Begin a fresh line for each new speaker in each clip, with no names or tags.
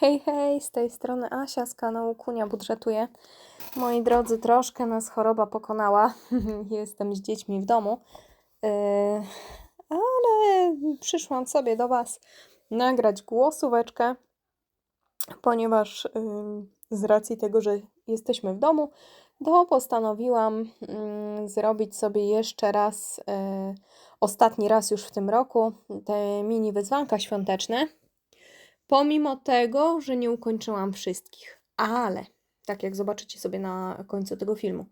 Hej, hej, z tej strony Asia z kanału Kunia Budżetuje. Moi drodzy, troszkę nas choroba pokonała. Jestem z dziećmi w domu, Yy, ale przyszłam sobie do Was nagrać głosóweczkę, ponieważ yy, z racji tego, że jesteśmy w domu, to postanowiłam yy, zrobić sobie jeszcze raz, ostatni raz już w tym roku, te mini wyzwanka świąteczne. Pomimo tego, że nie ukończyłam wszystkich, ale tak jak zobaczycie sobie na końcu tego filmu,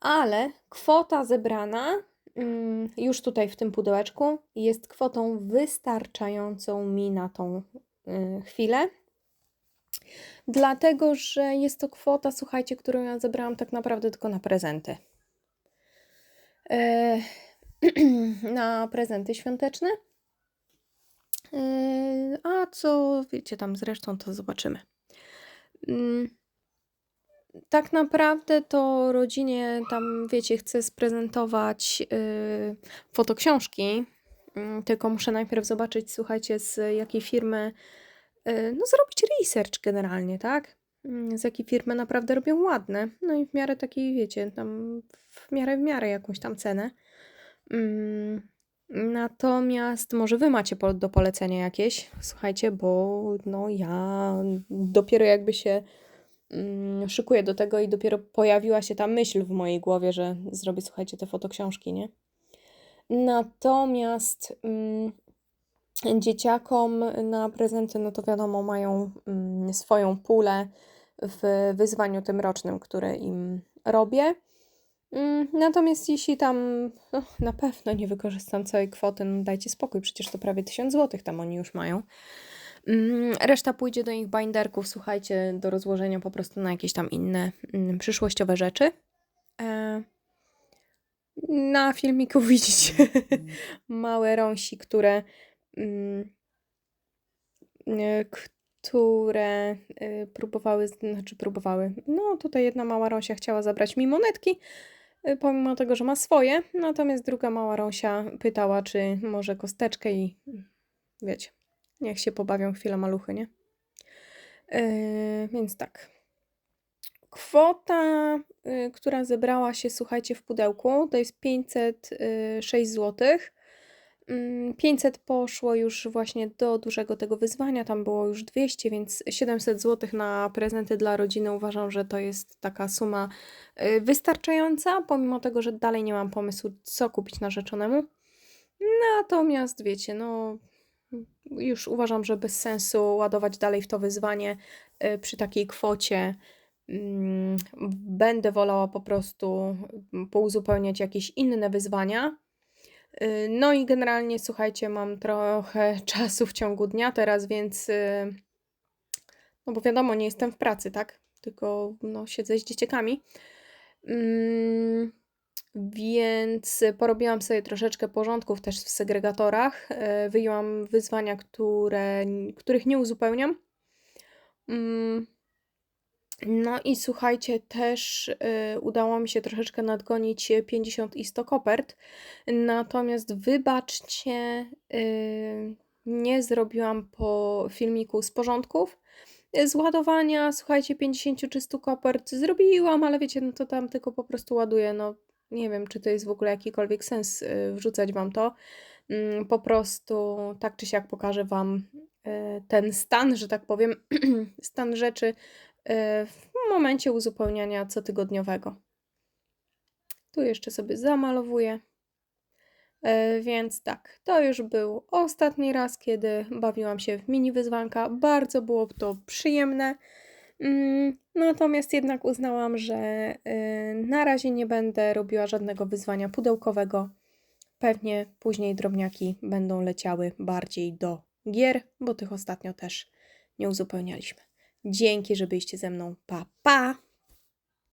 ale kwota zebrana mm, już tutaj w tym pudełeczku jest kwotą wystarczającą mi na tą y, chwilę. Dlatego, że jest to kwota, słuchajcie, którą ja zebrałam tak naprawdę tylko na prezenty. E, na prezenty świąteczne. Yy, a co wiecie tam zresztą, to zobaczymy. Mm, Tak naprawdę to rodzinie tam, wiecie, chcę sprezentować yy, fotoksiążki, Yy, tylko muszę najpierw zobaczyć, słuchajcie, z jakiej firmy, yy, no zrobić research generalnie, tak? Yy, Z jakiej firmy naprawdę robią ładne, no i w miarę takiej, wiecie, tam w miarę w miarę jakąś tam cenę. Natomiast może wy macie po, do polecenia jakieś, słuchajcie, bo no ja dopiero jakby się mm, szykuję do tego i dopiero pojawiła się ta myśl w mojej głowie, że zrobię, słuchajcie, te fotoksiążki, nie? Natomiast mm, dzieciakom na prezenty, no to wiadomo, mają mm, swoją pulę w wyzwaniu tym rocznym, które im robię. Mm, Natomiast jeśli tam no, na pewno nie wykorzystam całej kwoty, no dajcie spokój, przecież to prawie 1000 zł tam oni już mają. Mm, Reszta pójdzie do ich binderków, słuchajcie, do rozłożenia po prostu na jakieś tam inne mm, przyszłościowe rzeczy. E, Na filmiku widzicie małe rąsi, które, e, które y, próbowały, znaczy próbowały. No tutaj jedna mała rąsia chciała zabrać mi monetki, pomimo tego, że ma swoje, natomiast druga mała rąsia pytała, czy może kosteczkę i wiecie, niech się pobawią chwilę maluchy, nie? Yy, więc tak. Kwota, y, która zebrała się, słuchajcie, w pudełku, to jest 506 zł. 500 poszło już właśnie do dużego tego wyzwania, tam było już 200, więc 700 zł na prezenty dla rodziny uważam, że to jest taka suma y, wystarczająca, pomimo tego, że dalej nie mam pomysłu, co kupić narzeczonemu. Natomiast wiecie, no już uważam, że bez sensu ładować dalej w to wyzwanie y, przy takiej kwocie. Mm, Będę wolała po prostu mm, pouzupełniać jakieś inne wyzwania. Y, No i generalnie, słuchajcie, mam trochę czasu w ciągu dnia teraz, więc y, no bo wiadomo, nie jestem w pracy, tak? Tylko no, siedzę z dzieciakami. Mm, Więc porobiłam sobie troszeczkę porządków też w segregatorach. E, Wyjęłam wyzwania, które, których nie uzupełniam. Mm, No i słuchajcie, też y, udało mi się troszeczkę nadgonić 50 i 100 kopert. Natomiast wybaczcie, y, nie zrobiłam po filmiku z porządków. Z ładowania, słuchajcie, 50 czy 100 kopert zrobiłam, ale wiecie, no to tam tylko po prostu ładuję. No nie wiem, czy to jest w ogóle jakikolwiek sens y, wrzucać Wam to. Mm, Po prostu tak czy siak pokażę Wam y, ten stan, że tak powiem, stan rzeczy y, w momencie uzupełniania cotygodniowego. Tu jeszcze sobie zamalowuję. E, Więc tak, to już był ostatni raz, kiedy bawiłam się w mini wyzwanka. Bardzo było to przyjemne. Mm, Natomiast jednak uznałam, że y, na razie nie będę robiła żadnego wyzwania pudełkowego. Pewnie później drobniaki będą leciały bardziej do gier, bo tych ostatnio też nie uzupełnialiśmy. Dzięki, że byliście ze mną. Pa, pa!